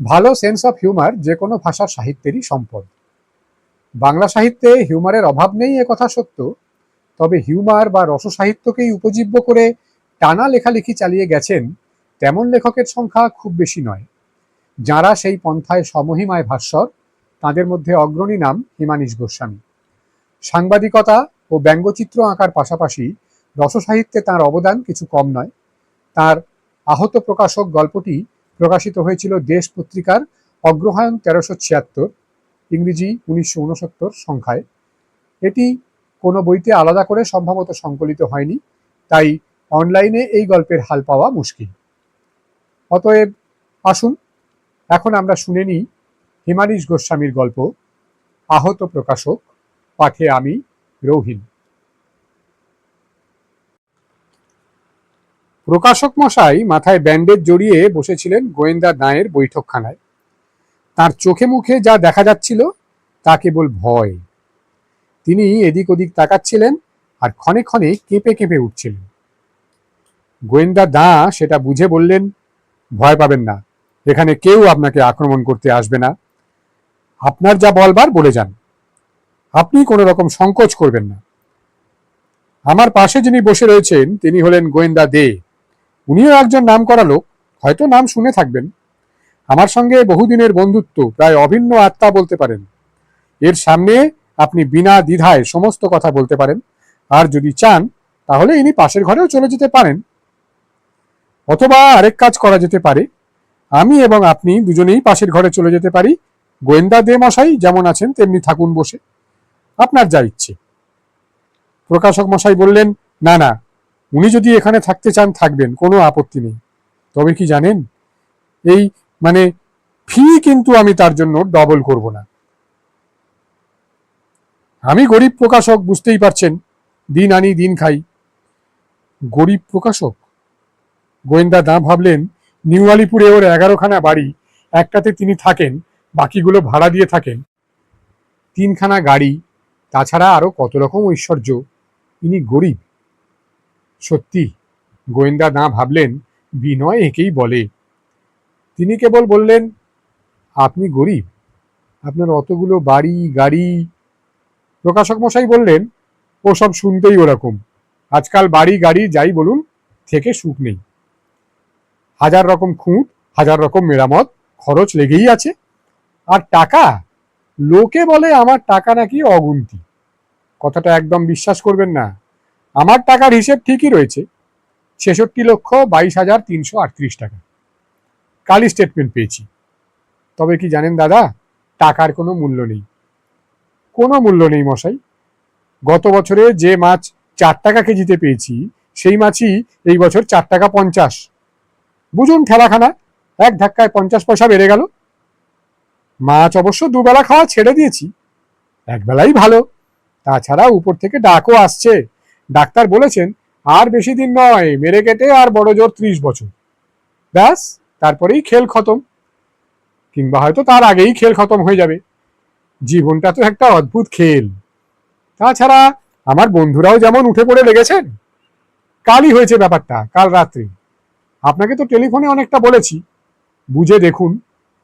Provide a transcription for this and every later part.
ভালো sense of humour যে কোনো ভাষার সাহিত্যেরই সম্পদ। বাংলা সাহিত্যে হিউমারের অভাব নেই কথা সত্য, তবে হিউমার বা রসসাহিত্যকেই উপজীব্য করে টানা লেখালেখি চালিয়ে গেছেন তেমন লেখকের সংখ্যা খুব বেশি নয়। যাঁরা সেই পন্থায় সমহিমায় ভাস্বর, তাদের মধ্যে অগ্রণী নাম হিমানীশ গোস্বামী। সাংবাদিকতা ও ব্যঙ্গচিত্র আঁকার পাশাপাশি রসসাহিত্যে তার অবদান কিছু কম নয়। তার আহত প্রকাশক গল্পটি প্রকাশিত হয়েছিল দেশ পত্রিকার অগ্রহায়ণ তেরোশো ছিয়াত্তর, ইংরেজি উনিশশো উনসত্তর সংখ্যায়। এটি কোনো বইতে আলাদা করে সম্ভবত সংকলিত হয়নি, তাই অনলাইনে এই গল্পের হাল পাওয়া মুশকিল। অতএব আসুন, এখন আমরা শুনে নিই হিমানীশ গোস্বামীর গল্প, আহত প্রকাশক, পাঠে আমি রৌহিন প্রকাশক মশাই মাথায় ব্যান্ডেজ জড়িয়ে বসেছিলেন গোয়েন্দা দায়ের বৈঠকখানায়। তার চোখে মুখে যা দেখা যাচ্ছিল তা কেবল ভয়। তিনি এদিক ওদিক তাকাচ্ছিলেন আর ক্ষণে ক্ষণে কেঁপে কেঁপে উঠছিলেন। গোয়েন্দা দা সেটা বুঝে বললেন, ভয় পাবেন না, এখানে কেউ আপনাকে আক্রমণ করতে আসবে না। আপনার যা বলবার বলে যান। আপনি কোনো রকম সংকোচ করবেন না। আমার পাশে যিনি বসে রয়েছেন তিনি হলেন গোয়েন্দা দে। উনিও একজন নাম করা লোক, হয়তো নাম শুনে থাকবেন। আমার সঙ্গে বহুদিনের বন্ধুত্ব প্রায় অভিন্ন আত্মা বলতে পারেন। এর সামনে আপনি বিনা দ্বিধায় সমস্ত কথা বলতে পারেন। আর যদি চান, তাহলে ইনি পাশের ঘরেও চলে যেতে পারেন। অথবা আরেক কাজ করা যেতে পারে। আমি এবং আপনি দুজনেই পাশের ঘরে চলে যেতে পারি। গোয়েন্দা দে মশাই যেমন আছেন, তেমনি থাকুন বসে। আপনার যা ইচ্ছে। প্রকাশক মশাই বললেন, না না উনি যদি এখানে থাকতে চান, থাকবেন, কোনো আপত্তি নেই। তবে কি জানেন? এই মানে ফি কিন্তু আমি তার জন্য ডবল করব না। আমি গরিব প্রকাশক, বুঝতেই পারছেন, দিন আনি, দিন খাই। গরিব প্রকাশক? গোয়েন্দা দা ভাবলেন নিউ আলিপুরে ওর এগারোখানা বাড়ি, একটাতে তিনি থাকেন, বাকিগুলো ভাড়া দিয়ে থাকেন। তিনখানা গাড়ি, তাছাড়া আরও কত রকম ঐশ্বর্য। ইনি গরিব। সত্যি গোয়েন্দা না ভাবলেন বিনয় একেই বলে। তিনি কেবল বললেন, আপনি গরিব, আপনার অতগুলো বাড়ি, গাড়ি। প্রকাশক মশাই বললেন ওসব শুনতেই ওরকম। আজকাল বাড়ি, গাড়ি যাই বলুন, থেকে সুখ নেই। হাজার রকম খুঁত, হাজার রকম মেরামত, খরচ লেগেই আছে। আর টাকা? লোকে বলে আমার টাকা নাকি অগুন্তি। কথাটা একদম বিশ্বাস করবেন না। আমার টাকার হিসেব ঠিকই রয়েছে। ছেষট্টি লক্ষ বাইশ হাজার তিনশো আটত্রিশ টাকা। কালি স্টেটমেন্ট পেয়েছি। তবে কি জানেন দাদা, টাকার কোনো মূল্য নেই। কোনো মূল্য নেই মশাই। গত বছরে যে মাছ চার টাকা কেজিতে পেয়েছি, সেই মাছই এই বছর চার টাকা পঞ্চাশ। বুঝুন ঠেলাখানা এক ধাক্কায় পঞ্চাশ পয়সা বেড়ে গেল। মাছ অবশ্য দুবেলা খাওয়া ছেড়ে দিয়েছি। একবেলাই ভালো। তাছাড়া উপর থেকে ডাকও আসছে। ডাক্তার বলেছেন, আর বেশি দিন নয়, মেরে কেটে আর বড় জোর ত্রিশ বছর। ব্যাস, তারপরেই খেল খতম। কিংবা হয়তো তার আগেই খেল খতম হয়ে যাবে। জীবনটা তো একটা অদ্ভুত খেল। তাছাড়া আমার বন্ধুরাও যেমন উঠে পড়ে লেগেছেন, কালই হয়েছে ব্যাপারটা, কাল রাত্রি। আপনাকে তো টেলিফোনে অনেকটা বলেছি। বুঝে দেখুন,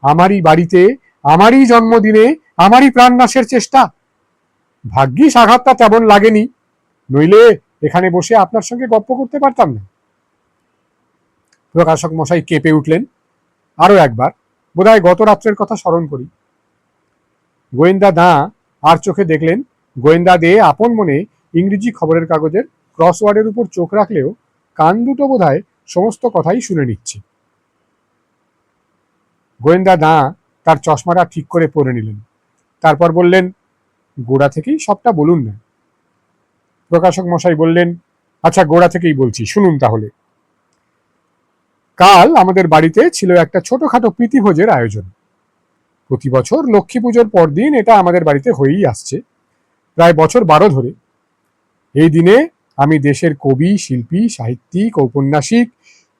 আমারই বাড়িতে, আমারই জন্মদিনে, আমারই প্রাণনাশের চেষ্টা। ভাগ্যিস আঘাতটা তেমন লাগেনি। নইলে এখানে বসে আপনার সঙ্গে গপ্প করতে পারতাম না। প্রকাশক মশাই কেঁপে উঠলেন। আরও একবার, বোধহয় গত রাত্রের কথা স্মরণ করি। গোয়েন্দা দা আর চোখে দেখলেন, গোয়েন্দা দে আপন মনে ইংরেজি খবরের কাগজের ক্রসওয়ার্ডের উপর চোখ রাখলেও কান দুটো বোধহয় সমস্ত কথাই শুনে নিচ্ছে। গোয়েন্দা দা তার চশমাটা ঠিক করে পরে নিলেন। তারপর বললেন, গোড়া থেকেই সবটা বলুন না। প্রকাশক মশাই বললেন আচ্ছা গোড়া থেকেই বলছি, শুনুন তাহলে। কাল আমাদের বাড়িতে ছিল একটা ছোটখাটো প্রীতিভোজের আয়োজন। প্রতি বছর লক্ষ্মী পুজোর পরদিন এটা আমাদের বাড়িতে হয়েই আসছে, প্রায় বছর বারো ধরে। এই দিনে আমি দেশের কবি, শিল্পী, সাহিত্যিক, ঔপন্যাসিক,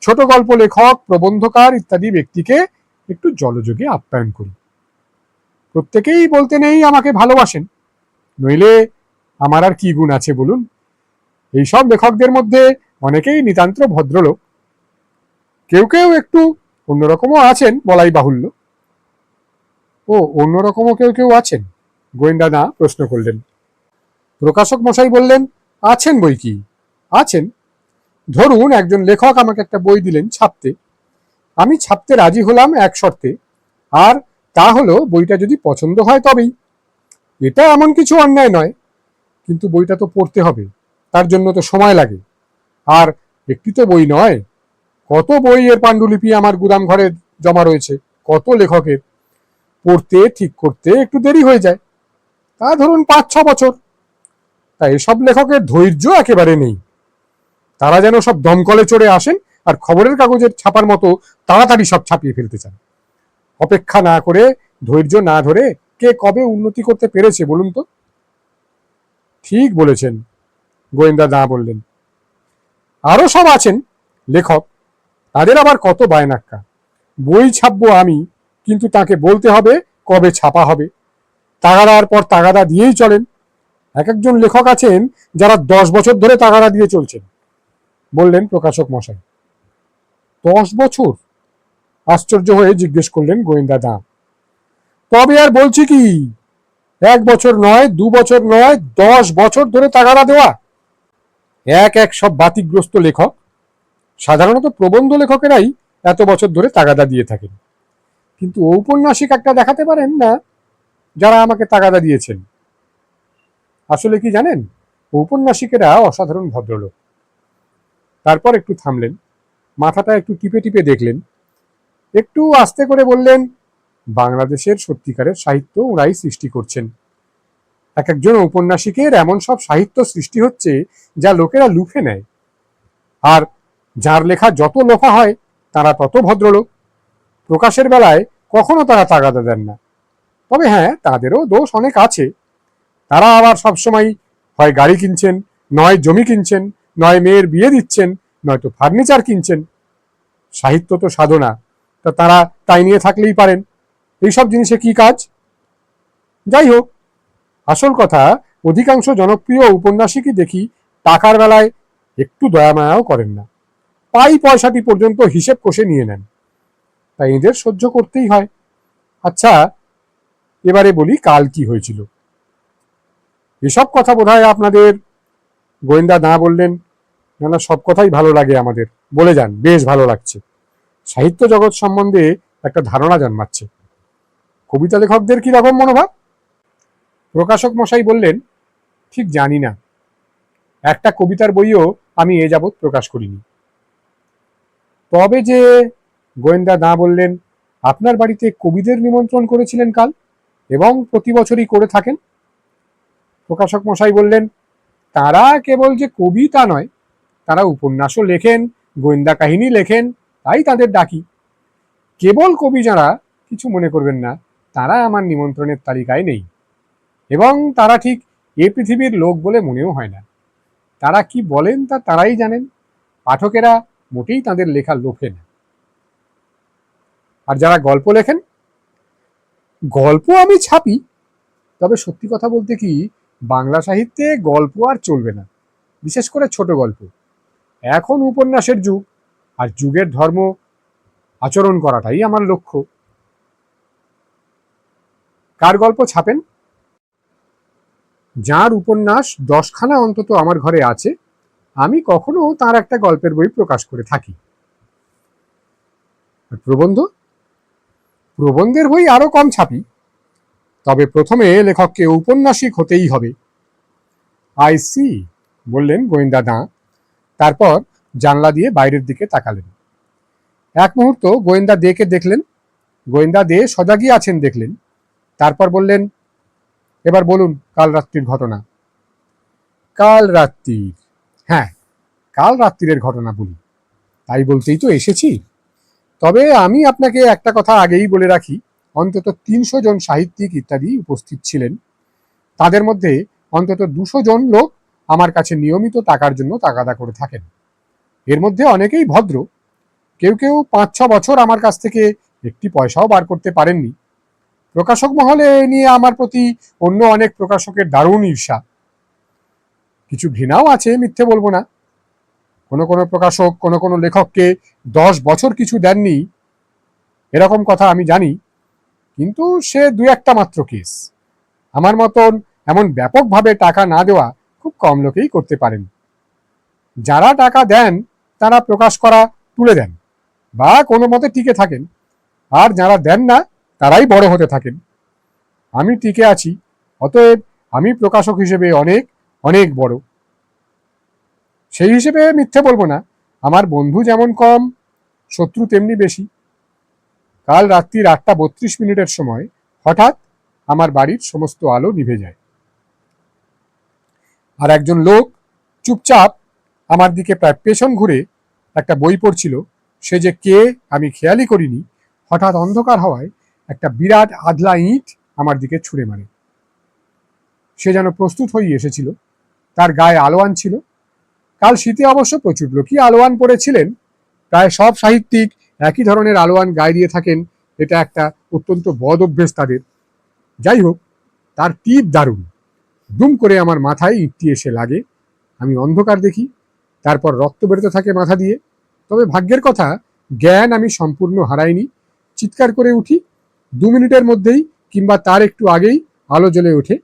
ছোট গল্প লেখক, প্রবন্ধকার ইত্যাদি ব্যক্তিকে একটু জলযোগে আপ্যায়ন করি। প্রত্যেকেই বলতে নেই আমাকে ভালোবাসেন, নইলে আমার আর কি গুণ আছে বলুন? এইসব লেখকদের মধ্যে অনেকেই নিতান্ত ভদ্রলোক। কেউ কেউ একটু অন্যরকমও আছেন বলাই বাহুল্য। ও, অন্যরকমও কেউ কেউ আছেন? গোয়েন্দা দা প্রশ্ন করলেন। প্রকাশক মশাই বললেন, আছেন বই কি? আছেন। ধরুন, একজন লেখক আমাকে একটা বই দিলেন ছাপতে। আমি ছাপতে রাজি হলাম এক শর্তে। আর তা হলো, বইটা যদি পছন্দ হয় তবেই। এটা এমন কিছু অন্যায় নয়। কিন্তু বইটা তো পড়তে হবে। তার জন্য তো সময় লাগে। আর একটি তো বই নয়। কত বই এর পাণ্ডুলিপি আমার গুদাম ঘরে জমা রয়েছে, কত লেখকের। পড়তে, ঠিক করতে একটু দেরি হয়ে যায়। তা ধরুন পাঁচ, ছ বছর। তা এসব লেখকের ধৈর্য একেবারে নেই। তারা যেন সব দমকলে চড়ে আসেন আর খবরের কাগজের ছাপার মতো তাড়াতাড়ি সব ছাপিয়ে ফেলতে চান। অপেক্ষা না করে, ধৈর্য না ধরে কে কবে উন্নতি করতে পেরেছে বলুন তো? ঠিক বলেছেন, গোয়েন্দা দা বললেন। আরও সব আছেন লেখক, তাদের আবার কত বায়নাক্কা। বই ছাপবো আমি, কিন্তু তাকে বলতে হবে কবে ছাপা হবে। তাগাদার পর তাগাদা দিয়েই চলেন। এক একজন লেখক আছেন যারা দশ বছর ধরে তাগাদা দিয়ে চলছেন, বললেন প্রকাশক মশাই। দশ বছর? আশ্চর্য হয়ে জিজ্ঞেস করলেন গোয়েন্দা দা তবে আর বলছি কি এক বছর নয়, দু বছর নয়, দশ বছর ধরে তাগাদা দেওয়া। এক এক সব বাতিগ্রস্ত লেখক। সাধারণত প্রবন্ধ লেখকেরাই এত বছর ধরে তাগাদা দিয়ে থাকেন। কিন্তু ঔপন্যাসিক একটা দেখাতে পারেন না, যারা আমাকে তাগাদা দিয়েছেন। আসলে কি জানেন? ঔপন্যাসিকেরা অসাধারণ ভদ্রলোক। তারপর একটু থামলেন। মাথাটা একটু টিপে টিপে দেখলেন। একটু আস্তে করে বললেন বাংলাদেশের সত্যিকারের সাহিত্য ওরাই সৃষ্টি করছেন। এক একজন ঔপন্যাসিকের এমন সব সাহিত্য সৃষ্টি হচ্ছে যা লোকেরা লুফে নেয়। আর যার লেখা যত লোফা হয়, তারা তত ভদ্রলোক। প্রকাশের বেলায় কখনো তারা তাগাদা দেন না। তবে হ্যাঁ তাদেরও দোষ অনেক আছে। তারা আবার সবসময় হয় গাড়ি কিনছেন, নয় জমি কিনছেন, নয় মেয়ের বিয়ে দিচ্ছেন নয়তো ফার্নিচার কিনছেন। সাহিত্য তো সাধনা। তা তারা তাই নিয়ে থাকলেই পারেন। এইসব জিনিসে কি কাজ? যাই হোক, আসল কথা, অধিকাংশ জনপ্রিয় উপন্যাসিকই দেখি টাকার বেলায় একটু দয়ামায়াও করেন না। পাই পয়সাটি পর্যন্ত হিসেব কষে নিয়ে নেন। তাই এদের সহ্য করতেই হয়। আচ্ছা এবারে বলি কাল কি হয়েছিল। এসব কথা বোধহয় আপনাদের গোয়েন্দা না বললেন না না সব কথাই ভালো লাগে আমাদের। বলে যান, বেশ ভালো লাগছে। সাহিত্য জগৎ সম্বন্ধে একটা ধারণা জন্মাচ্ছে। কবিতা লেখকদের কি রকম মনোভাব? প্রকাশক মশাই বললেন, ঠিক জানি না। একটা কবিতার বইও আমি এ যাবৎ প্রকাশ করিনি। তবে যে গোয়েন্দা না বললেন, আপনার বাড়িতে কবিদের নিমন্ত্রণ করেছিলেন কাল এবং প্রতি বছরই করে থাকেন? প্রকাশক মশাই বললেন, তারা কেবল যে কবি তা নয়, তারা উপন্যাসও লেখেন, গোয়েন্দা কাহিনী লেখেন, তাই তাদের ডাকি। কেবল কবি যারা, কিছু মনে করবেন না। তারা আমার নিমন্ত্রণের তালিকায় নেই। এবং তারা ঠিক এ পৃথিবীর লোক বলে মনেও হয় না। তারা কি বলেন তা তারাই জানেন। পাঠকেরা মোটেই তাদের লেখা লোকে না। আর যারা গল্প লেখেন, গল্প আমি ছাপি, তবে সত্যি কথা বলতে কি, বাংলা সাহিত্যে গল্প আর চলবে না, বিশেষ করে ছোট গল্প। এখন উপন্যাসের যুগ, আর যুগের ধর্ম আচরণ করাটাই আমার লক্ষ্য। কার গল্প ছাপেন? যার উপন্যাস দশখানা অন্তত আমার ঘরে আছে, আমি কখনো তার একটা গল্পের বই প্রকাশ করে থাকি। প্রবন্ধ? প্রবন্ধের বই আরও কম ছাপি। তবে প্রথমে লেখককে ঔপন্যাসিক হতেই হবে। আই সি, বললেন গোয়েন্দা দাঁ। তারপর জানলা দিয়ে বাইরের দিকে তাকালেন। এক মুহূর্ত গোয়েন্দা দেকে দেখলেন। গোয়েন্দা দে সজাগই আছেন দেখলেন। তারপর বললেন, এবার বলুন কাল রাত্রির ঘটনা। কাল রাত্রির? হ্যাঁ কাল রাত্রিরের ঘটনা বলি। তাই বলতেই তো এসেছি। তবে আমি আপনাকে একটা কথা আগেই বলে রাখি। অন্তত তিনশো জন সাহিত্যিক ইত্যাদি উপস্থিত ছিলেন। তাদের মধ্যে অন্তত দুশো জন লোক আমার কাছে নিয়মিত টাকার জন্য তাগাদা করে থাকেন। এর মধ্যে অনেকেই ভদ্র। কেউ কেউ পাঁচ ছ বছর আমার কাছ থেকে একটি পয়সাও বার করতে পারেননি। প্রকাশক মহলে নিয়ে আমার প্রতি অন্য অনেক প্রকাশকের দারুণ ঈর্ষা। কিছু ঘৃণাও আছে, মিথ্যে বলব না। কোনো কোনো প্রকাশক, কোনো কোনো লেখককে দশ বছর কিছু দেননি, এরকম কথা আমি জানি, কিন্তু সে দু একটা মাত্র কেস। আমার মতন এমন ব্যাপকভাবে টাকা না দেওয়া খুব কম লোকেই করতে পারেন। যারা টাকা দেন, তারা প্রকাশ করা তুলে দেন, বা কোনো মতে টিকে থাকেন। আর যারা দেন না তারাই বড় হতে থাকেন। আমি টিকে আছি, অতএব আমি প্রকাশক হিসেবে অনেক অনেক বড়। সেই হিসেবে মিথ্যে বলব না, আমার বন্ধু যেমন কম, শত্রু তেমনি বেশি। কাল রাত্রির আটটা বত্রিশ মিনিটের সময় হঠাৎ আমার বাড়ির সমস্ত আলো নিভে যায়। আর একজন লোক চুপচাপ আমার দিকে প্রায় পেছন ঘুরে একটা বই পড়ছিল। সে যে কে আমি খেয়ালই করিনি। হঠাৎ অন্ধকার হওয়ায় একটা বিরাট আধলা ইঁট আমার দিকে ছুঁড়ে মারে। সে যেন প্রস্তুত হয়ে এসেছিল। তার গায়ে আলোয়ান ছিল। কাল শীতে অবশ্য প্রচুর লোকই আলোয়ান পরেছিলেন। প্রায় সব সাহিত্যিক একই ধরনের আলোয়ান গায়ে দিয়ে থাকেন। এটা একটা অত্যন্ত বদ অভ্যেস তাদের। যাই হোক, তার টিপ দারুণ। দুম করে আমার মাথায় ইটটি এসে লাগে। আমি অন্ধকার দেখি। তারপর রক্ত বেরোতে থাকে মাথা দিয়ে। তবে ভাগ্যের কথা, জ্ঞান আমি সম্পূর্ণ হারাইনি। চিৎকার করে উঠি দু মিনিটের মধ্যেই কিংবা তার একটু আগেই আলো জ্বলে ওঠে।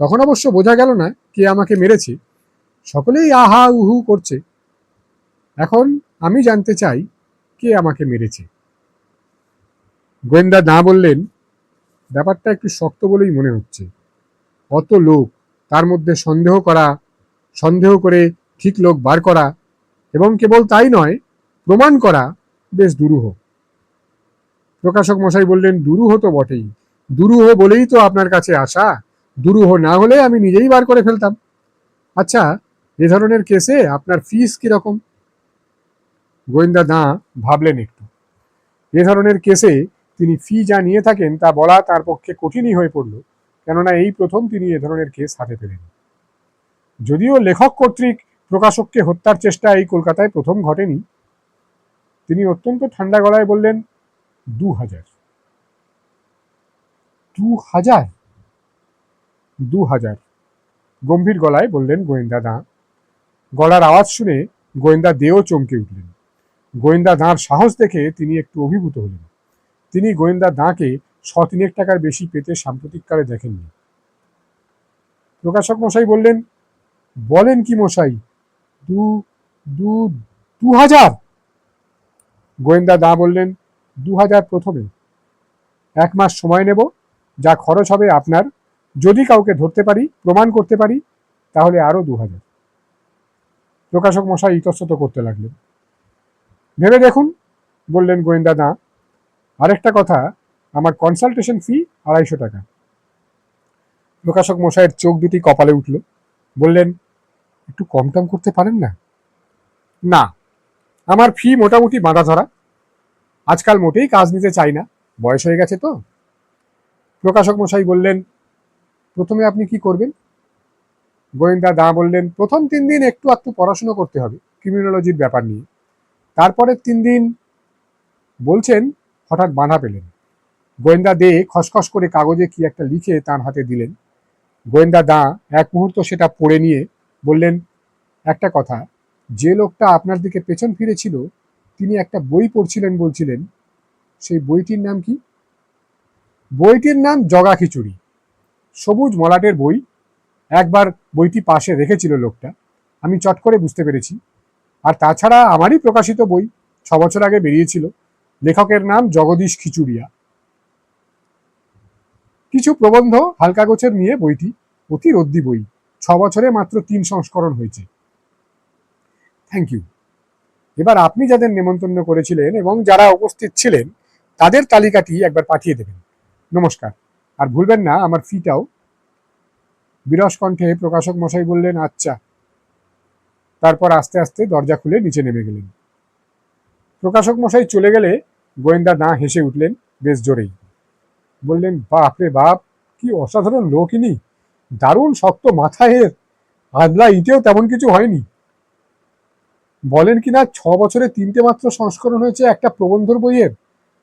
তখন অবশ্য বোঝা গেল না কে আমাকে মেরেছে। সকলেই আহা উহু করছে। এখন আমি জানতে চাই কে আমাকে মেরেছে। গোয়েন্দা না বললেন, ব্যাপারটা একটু শক্ত বলেই মনে হচ্ছে। অত লোক, তার মধ্যে সন্দেহ করা, সন্দেহ করে ঠিক লোক বার করা, এবং কেবল তাই নয়, প্রমাণ করা বেশ দুরূহ। প্রকাশক মশাই বললেন, দুরূহ তো বটেই। দুরূহ বলেই তো আপনার কাছে আসা। দুরূহ না হলে আমি নিজেই বার করে ফেলতাম। আচ্ছা এ ধরনের কেসে আপনার ফিস কীরকম গোয়েন্দা দা ভাবলেন একটু। এ ধরনের কেসে তিনি ফি যা নিয়ে থাকেন তা বলা তার পক্ষে কঠিনই হয়ে পড়ল, কেননা এই প্রথম তিনি এ ধরনের কেস হাতে পেলেন। যদিও লেখক কর্তৃক প্রকাশককে হত্যার চেষ্টা এই কলকাতায় প্রথম ঘটেনি, তিনি অত্যন্ত ঠান্ডা গলায় বললেন দু হাজার দু হাজার দু হাজার গম্ভীর গলায় বললেন গোয়েন্দা দা। গলার আওয়াজ শুনে গোয়েন্দা দেও চমকে উঠলেন। গোয়েন্দা দাঁর সাহস দেখে তিনি একটু অভিভূত হলেন। তিনি গোয়েন্দা দাঁকে শ তিনেক টাকার বেশি পেতে সাম্প্রতিককালে দেখেননি। প্রকাশক মশাই বললেন, বলেন কি মশাই, দু দু দু হাজার গোয়েন্দা দা বললেন দু হাজার প্রথমে। এক মাস সময় নেব, যা খরচ হবে আপনার। যদি কাউকে ধরতে পারি, প্রমাণ করতে পারি, তাহলে আরও দু হাজার প্রকাশক মশাই ইতস্তত করতে লাগলেন। ভেবে দেখুন, বললেন গোয়েন্দা দা আরেকটা কথা, আমার কনসালটেশন ফি আড়াইশো টাকা। প্রকাশক মশাইয়ের চোখ দুটি কপালে উঠল। বললেন, একটু কম টম করতে পারেন না? না, আমার ফি মোটামুটি বাঁধা ধরা আজকাল মোটেই কাজ নিতে চাই না। বয়স হয়ে গেছে তো। প্রকাশক মশাই বললেন, প্রথমে আপনি কি করবেন? গোয়েন্দা দা বললেন, প্রথম তিন দিন একটু একটু পড়াশুনো করতে হবে, ক্রিমিনোলজির ব্যাপার নিয়ে। তারপরের তিন দিন বলছেন, হঠাৎ বাধা পেলেন। গোয়েন্দা দে খসখস করে কাগজে কি একটা লিখে তার হাতে দিলেন। গোয়েন্দা দা এক মুহূর্ত সেটা পড়ে নিয়ে বললেন, একটা কথা, যে লোকটা আপনার দিকে পেছন ফিরেছিল তিনি একটা বই পড়ছিলেন বলছিলেন, সেই বইটির নাম কি? বইটির নাম জগা খিচুড়ি। সবুজ মলাটের বই। একবার বইটি পাশে রেখেছিল লোকটা। আমি চট করে বুঝতে পেরেছি। আর তাছাড়া আমারই প্রকাশিত বই। ছ বছর আগে বেরিয়েছিল। লেখকের নাম জগদীশ খিচুড়িয়া। কিছু প্রবন্ধ হালকা গোছের নিয়ে বইটি অতি রদ্দি বই। ছ বছরে মাত্র তিন সংস্করণ হয়েছে। Thank you. এবার আপনি যাদের নেমন্তন্ন করেছিলেন এবং যারা উপস্থিত ছিলেন, তাদের তালিকাটি একবার পাঠিয়ে দেবেন। নমস্কার। আর ভুলবেন না, আমার ফিটাও। বিরস কণ্ঠে প্রকাশক মশাই বললেন আচ্ছা। তারপর আস্তে আস্তে দরজা খুলে নিচে নেমে গেলেন। প্রকাশক মশাই চলে গেলে গোয়েন্দা না হেসে উঠলেন বেশ জোরেই। বললেন, বাপ রে বাপ, কি অসাধারণ লোক ইনি। দারুণ শক্ত মাথা এর। আদলা ইটেও তেমন কিছু হয়নি। বলেন কি না ছ বছরে তিনটে মাত্র সংস্করণ হয়েছে একটা প্রবন্ধর বইয়ের।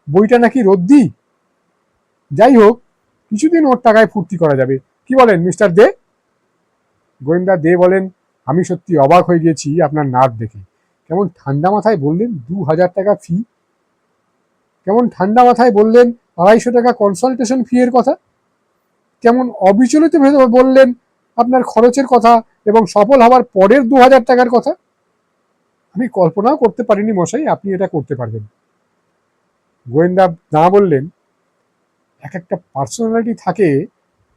বইটা নাকি রদ্দি? যাই হোক, কিছুদিন ওর টাকায় ফুর্তি করা যাবে। কি বলেন, মিস্টার দে? গোয়েন্দা দে বলেন, আমি সত্যি অবাক হয়ে গেছি আপনার নাচ দেখে। কেমন ঠান্ডা মাথায় বললেন, দু হাজার টাকা ফি কেমন ঠান্ডা মাথায় বললেন, আড়াইশো টাকা কনসালটেশন ফি এর কথা? কেমন অবিচলিত ভেবে বললেন, আপনার খরচের কথা এবং সফল হওয়ার পরের দু হাজার টাকার কথা? আমি কল্পনাও করতে পারিনি মশাই, আপনি এটা করতে পারবেন। গোয়েন্দা না বললেন, এক একটা পার্সোনালিটি থাকে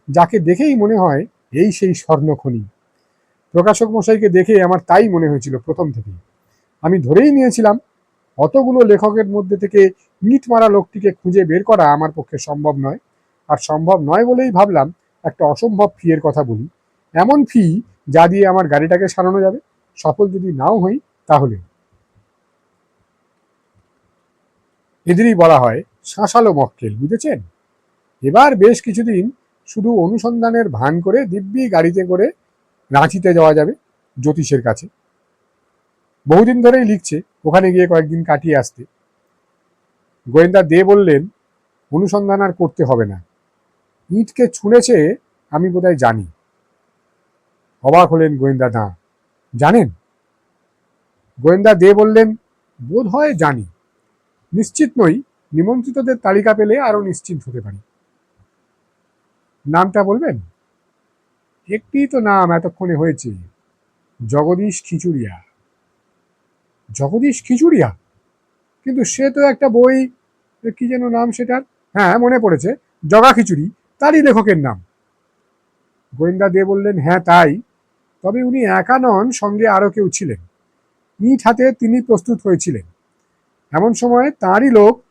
যাকে দেখেই মনে হয় এই সেই স্বর্ণখনি। প্রকাশক মশাইকে দেখে আমার তাই মনে হয়েছিল প্রথম থেকেই। আমি ধরেই নিয়েছিলাম, অতগুলো লেখকের মধ্যে থেকে ইট মারা লোকটিকে খুঁজে বের করা আমার পক্ষে সম্ভব নয়। আর সম্ভব নয় বলেই ভাবলাম, একটা অসম্ভব ফি এর কথা বলি। এমন ফি যা দিয়ে আমার গাড়িটাকে সারানো যাবে। সফল যদি নাও হই তাহলে। এদেরই বলা হয় শাঁসালো মক্কেল, বুঝেছেন? এবার বেশ কিছুদিন শুধু অনুসন্ধানের ভান করে দিব্যি গাড়িতে করে রাঁচিতে যাওয়া যাবে জ্যোতিষের কাছে। বহুদিন ধরেই লিখছে, ওখানে গিয়ে কয়েকদিন কাটিয়ে আসতে। গোয়েন্দা দে বললেন, অনুসন্ধান আর করতে হবে না। ইটকে ছুঁড়েছে, আমি বোধহয় জানি। অবাক হলেন গোয়েন্দা দা। জানেন? গোয়েন্দা দে বললেন, বোধ হয় জানি। নিশ্চিত নই নিমন্ত্রিতদের তালিকা পেলে আরও নিশ্চিত হতে পারি। নামটা বলবেন? একটি তো নাম এতক্ষণে হয়েছে, জগদীশ খিচুড়িয়া। জগদীশ খিচুড়িয়া? কিন্তু সে তো একটা বই কি যেন নাম সেটার? হ্যাঁ মনে পড়েছে, জগা খিচুড়ি, তারই লেখকের নাম। গোয়েন্দা দে বললেন হ্যাঁ তাই। তবে উনি একা নন, সঙ্গে আরও কেউ ছিলেন। ইট হাতে তিনি প্রস্তুত হয়েছিলেন। এমন সময় তাঁরই লোক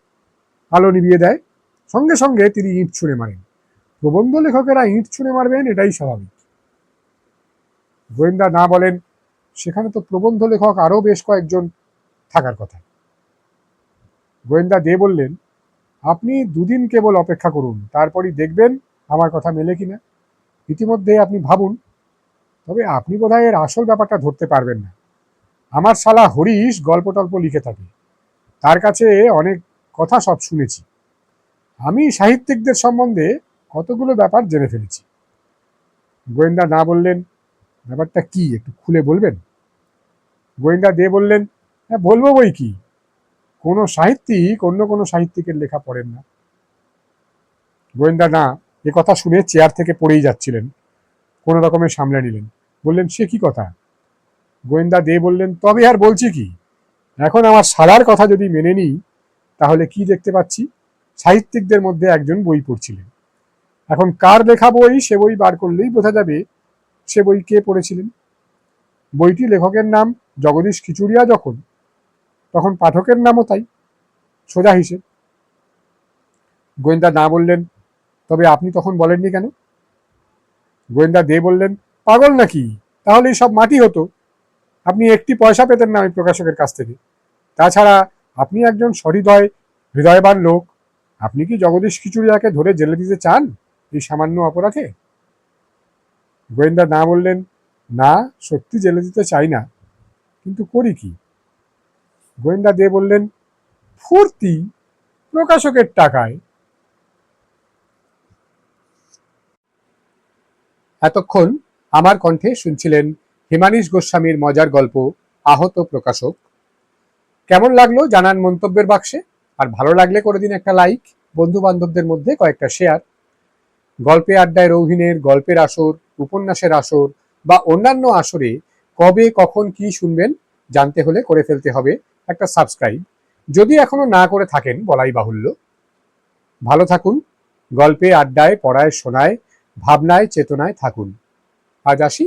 আলো নিভিয়ে দেয়। সঙ্গে সঙ্গে তিনি ইট ছুঁড়ে মারেন। প্রবন্ধ লেখকেরা ইট ছুঁড়ে মারবেন, এটাই স্বাভাবিক। গোয়েন্দা না বলেন, সেখানে তো প্রবন্ধ লেখক আরও বেশ কয়েকজন থাকার কথা। গোয়েন্দা দে বললেন, আপনি দুদিন কেবল অপেক্ষা করুন, তারপরই দেখবেন আমার কথা মেলে কিনা। ইতিমধ্যে আপনি ভাবুন, তবে আপনি বোধহয় এর আসল ব্যাপারটা ধরতে পারবেন না। আমার শালা হরিশ গল্প টল্প লিখে থাকে। তার কাছে অনেক কথা সব শুনেছি। আমি সাহিত্যিকদের সম্বন্ধে কতগুলো ব্যাপার জেনে ফেলেছি। গোয়েন্দা না বললেন, ব্যাপারটা কি একটু খুলে বলবেন? গোয়েন্দা দে বললেন হ্যাঁ বলব বই কি? কোনো সাহিত্যিক অন্য কোনো সাহিত্যিকের লেখা পড়েন না। গোয়েন্দা না, এ কথা শুনে চেয়ার থেকে পড়েই যাচ্ছিলেন। কোনো রকমের সামলে নিলেন। বললেন, সে কি কথা? গোয়েন্দা দে বললেন, তবে আর বলছি কি? এখন আমার সালার কথা যদি মেনে নিই, তাহলে কি দেখতে পাচ্ছি? সাহিত্যিকদের মধ্যে একজন বই পড়ছিলেন। এখন কার লেখা বই? সে বই বার করলেই বোঝা যাবে সে বই কে পড়েছিলেন। বইটি লেখকের নাম জগদীশ খিচুড়িয়া যখন, তখন পাঠকের নামও তাই, সোজা হিসেব। গোয়েন্দা না বললেন, তবে আপনি তখন বলেননি কেন? গোয়েন্দা দে বললেন, পাগল নাকি? তাহলে সব মাটি হতো। আপনি একটি পয়সা পেতেন না আমি প্রকাশকের কাছ থেকে। তাছাড়া আপনি একজন সহৃদয়, হৃদয়বান লোক। আপনি কি জগদীশ খিচুড়িয়াকে ধরে জেলে দিতে চান এই সামান্য অপরাধে? গোয়েন্দা না বললেন, না, সত্যি জেলে দিতে চাই না। কিন্তু করি কি? গোয়েন্দা দে বললেন, ফুর্তি প্রকাশকের টাকায়। এতক্ষণ আমার কণ্ঠে শুনছিলেন হিমানিশ গোস্বামীর মজার গল্প, আহত প্রকাশক। কেমন লাগল জানান মন্তব্যের বাক্সে? আর ভালো লাগলে করে দিন একটা লাইক বন্ধু বান্ধবদের মধ্যে কয়েকটা শেয়ার গল্পে আড্ডায় রৌহিনের গল্পের আসর, উপন্যাসের আসর বা অন্যান্য আসরে কবে, কখন কি শুনবেন জানতে হলে করে ফেলতে হবে একটা সাবস্ক্রাইব যদি এখনও না করে থাকেন, বলাই বাহুল্য। ভালো থাকুন, গল্পে, আড্ডায়, পড়ায়, শোনায়, ভাবনায়, চেতনায় থাকুন। আজ আসি